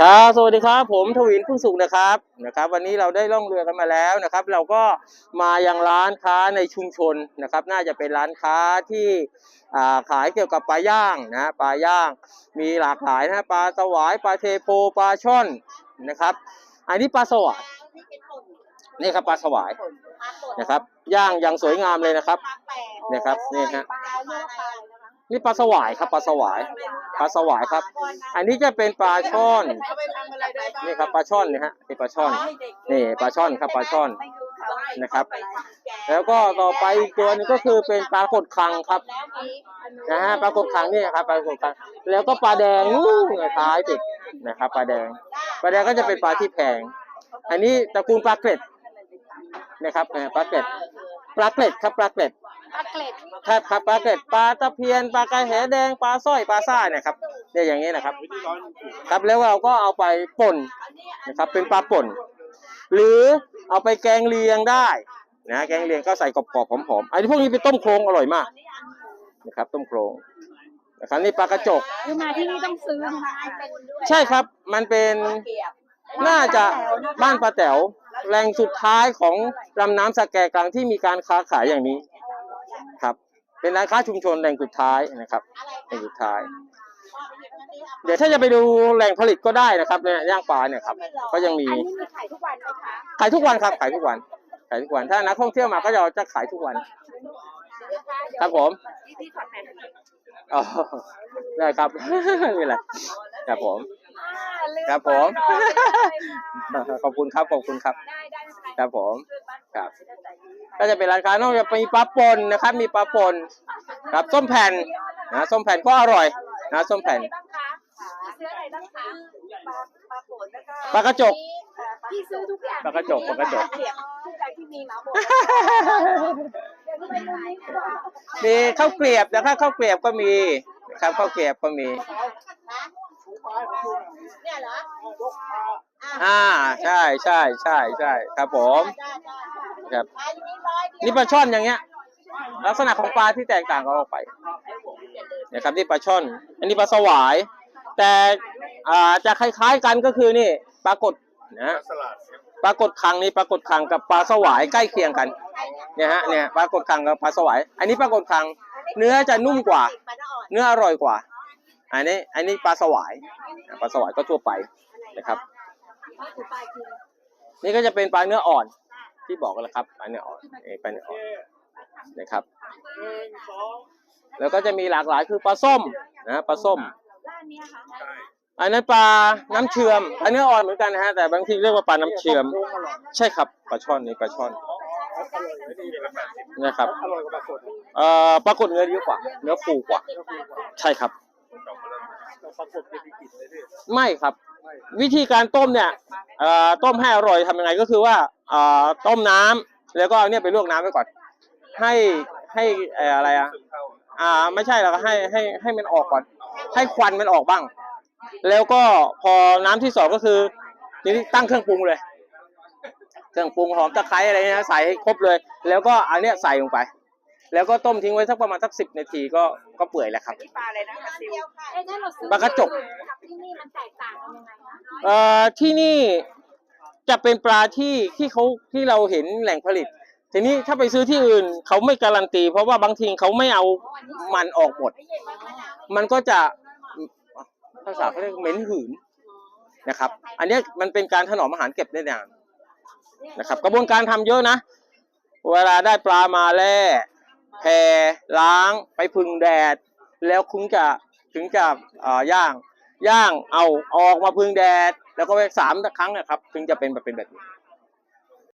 ครับสวัสดีครับ ผมทวินพึ่งสุขนะครับนะครับ วันนี้เราได้ล่องเรือกันมาแล้วนะครับ เราก็มายังร้านค้าในชุมชนนะครับ น่าจะเป็นร้านค้าที่อ่าขายเกี่ยวกับปลาย่างนะปลาย่าง มีหลากหลายนะปลาสวายปลาเทโพปลาช่อนนะครับ อันนี้ปลาสวายนี่ครับปลาสวายนะครับ ย่างอย่างสวยงามเลยนะครับนะครับนี่ฮะ นี่ปลาสวายครับปลาสวายปลาสวายครับ อันนี้จะเป็นปลาช่อนนี่ครับปลาช่อนนี่ฮะนี่ปลาช่อนนี่ปลาช่อนครับปลาช่อนนะครับ แล้วก็ต่อไปอีกตัวหนึงก็คือเป็นปลากดคังครับนะฮะปลากดคังนี่ครับปลากดคัง แล้วก็ปลาแดงนู่นท้ายติดนะครับปลาแดงปลาแดงก็จะเป็นปลาที่แพง อันนี้ตระกูลปลาเกร็ดนะครับเออปลาเกร็ดปลาเกร็ดครับปลาเกร็ด ปลาเกล็ดครับครับปลาเกร็ดปลาตะเพียนปลากระแหแดงปลาสร้อยปลาซ่าเนี่ยครับเนี่ยอย่างนี้นะครับ ครับแล้วเราก็เอาไปป่นนะครับ เป็นปลาป่น หรือเอาไปแกงเลียงได้นะแกงเลียงก็ใส่กรอบๆหอมๆอันนี้พวกนี้เป็นต้มโครงอร่อยมากนะครับต้มโครงนะครับนี่ปลากระจกคือมาที่นี่ต้องซื้อนะคะใช่ครับมันเป็นน่าจะบ้านปลาแต๋วแหล่งสุดท้ายของลำน้ำสแกกลางที่มีการค้าขายอย่างนี้ ครับ เป็นร้านค้าชุมชนแหล่งสุดท้ายนะครับแหล่งสุดท้าย เดี๋ยวถ้าจะไปดูแหล่งผลิตก็ได้นะครับเนี่ยย่างปลาเนี่ยครับ ก็ยังมีอันนี้มีขายทุกวันไหมคะขายทุกวันครับ ขายทุกวัน ขายทุกวัน ถ้านักท่องเที่ยวมาก็จะจะขายทุกวัน ครับผมพี่ถอดแมสอ๋อได้ครับนี่แหละครับผม ครับผม ขอบคุณครับ ขอบคุณครับ ได้ได้ไม่เป็นไรครับผม ครับ ก็จะเป็นร้านค้านอกจากมีปลาป่นนะครับ มีปลาป่นครับส้มแผ่นนะส้มแผ่นก็อร่อยนะส้มแผ่นบ้างคะพี่ซื้ออะไรบ้างคะปลาปลาป่นแล้วก็ปลากระจกพี่ซื้อทุกอย่างปลากระจกปลากระจกเสียบทุกอย่างที่มีหมาหมดเดี๋ยวนี้ไปดูนี่ก่อนมีข้าวเกลียบนะครับข้าวเกลียบก็มีนะครับข้าวเกลียบก็มีเนี่ยเหรออ่าใช่ใช่ใช่ใช่ครับผมครับอั นี่ปลาช่อนอย่างเงี้ย ลักษณะของปลาที่แตกต่างกันออกไปนะครับนี่ปลาช่อน อันนี้ปลาสวาย แต่อ่าจะคล้าย ๆกันก็คือนี่ปลากดนะปลากดคังนี่ปลากดคังกับปลาสวายใกล้เคียงกันเนี่ยฮะเนี่ยปลากดคังกับปลาสวายอันนี้ปลากดคังเนื้อจะนุ่มกว่า เนื้ออร่อยกว่า อันนี้อันนี้ปลาสวายปลาสวายก็ทั่วไปนะครับ นี่ก็จะเป็นปลาเนื้ออ่อน ที่บอกกันแล้วครับปลาเนื้ออ่อนนี่ปลาเนื้ออ่อนนะครับ แล้วก็จะมีหลากหลายคือปลาส้มนะปลาส้มร้านเนี้ยค่ะอันนั้นปลาน้ำเชื่อมปลาเนื้ออ่อนเหมือนกันนะฮะแต่บางทีเรียกว่าปลาน้ำเชื่อม ใช่ครับปลาช่อนนี่ปลาช่อนนะครับเอ่อปลากดเนื้อเยอะกว่า เนื้อฟูกว่า ใช่ครับไม่ครับ วิธีการต้มเนี่ยเอ่อต้มให้อร่อยทำยังไงก็คือว่าเอ่อ ต้มน้ำแล้วก็เอาเนี่ยไปลวกน้ำไว้ก่อน ให้ให้เอ่ออะไรอะอ่า ไม่ใช่หรอกให้ให้ให้มันออกก่อน ให้ควันมันออกบ้าง แล้วก็พอน้ำที่สองก็คือทีนี้ตั้งเครื่องปรุงเลย เครื่องปรุงหอมตะไคร้อะไรเนี่ยใส่ให้ครบเลย แล้วก็อันเนี้ยใส่ลงไป แล้วก็ต้มทิ้งไว้สักประมาณสักสิบนาทีก็ก็เปื่อยแล้วครับปลาอะไรนะปลาซิวเอ๊ะถ้าเราซื้อปลากระจกที่นี่มันแตกต่างกันยังไงคะเอ่อที่นี่ จะเป็นปลาที่ที่เขาที่เราเห็นแหล่งผลิต ทีนี้ถ้าไปซื้อที่อื่นเขาไม่การันตี เพราะว่าบางทีเขาไม่เอามันออกหมด มันก็จะภาษาเขาเรียกเหม็นหืนนะครับ อันนี้มันเป็นการถนอมอาหารเก็บได้นานนะครับ กระบวนการทำเยอะนะ เวลาได้ปลามาแล่แผ่ล้างไปพึ่งแดด แล้วคุณจะถึงจะย่าง ย่างเอาออกมาพึ่งแดด แล้วก็ไปสามครั้งนะครับ ถึงจะเป็นแบบเป็นแบบนี้